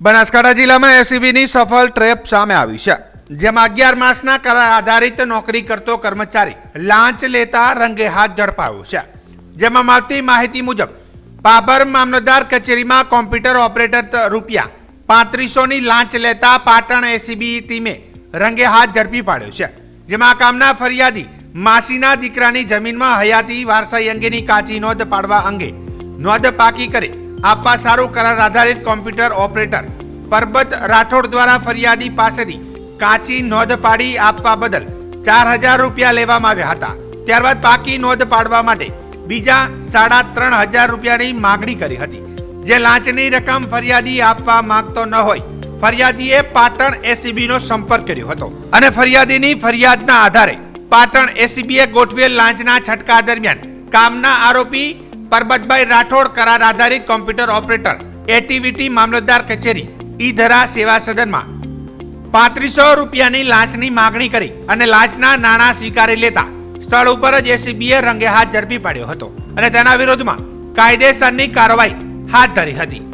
બનાસકાંઠા જિલ્લામાં એસીબીની સફળ ટ્રેપ સામે આવી છે, જેમાં અગિયાર માસના કરાર આધારિત નોકરી કરતો કર્મચારી લાંચ લેતા રંગે હાથ ઝડપાયો છે, જેમાં મળતી માહિતી મુજબ પાભર મામલતદાર કચેરીમાં કોમ્પ્યુટર ઓપરેટર રૂપિયા પાંત્રીસોની લાંચ લેતા પાટણ એસીબી ટીમે રંગે હાથ ઝડપી પાડ્યો છે, જેમાં કામના ફરિયાદી માસીના દીકરાની જમીનમાં હયાતી વારસાઈ અંગેની કાચી નોંધ પાડવા અંગે નોંધ પાકી કરી આપવા સારું કરાર આધારિત કોમ્પ્યુટર ઓપરેટર પરબત રાઠોડ દ્વારા ફરિયાદી પાસેથી કાચી નોંધ પાડી આપવા બદલ ચાર હજાર રૂપિયા લેવામાં આવ્યા હતા. ત્યારબાદ બાકી નોંધ પાડવા માટે બીજા સાડા ત્રણ હજાર રૂપિયાની માગણી કરી હતી. જે લાંચની રકમ ફરિયાદી આપવા માંગતો ન હોય, ફરિયાદીએ પાટણ એસીબી નો સંપર્ક કર્યો હતો અને ફરિયાદીની ફરિયાદના આધારે પાટણ એસીબીએ ગોઠવેલ લાંચના છટકા દરમિયાન કામના આરોપી પરબતભાઈ રાઠોડ, કરાર આધારિત કોમ્પ્યુટર ઓપરેટર એટીવીટી મામલતદાર કચેરી ઈધરા સેવા સદનમાં. પાંત્રીસો રૂપિયાની લાંચની માગણી કરી અને લાંચના નાણાં સ્વીકારી લેતા સ્થળ ઉપર જ એસીબીએ રંગે હાથ ઝડપી પાડ્યો હતો અને તેના વિરોધમાં કાયદેસરની કાર્યવાહી હાથ ધરી હતી.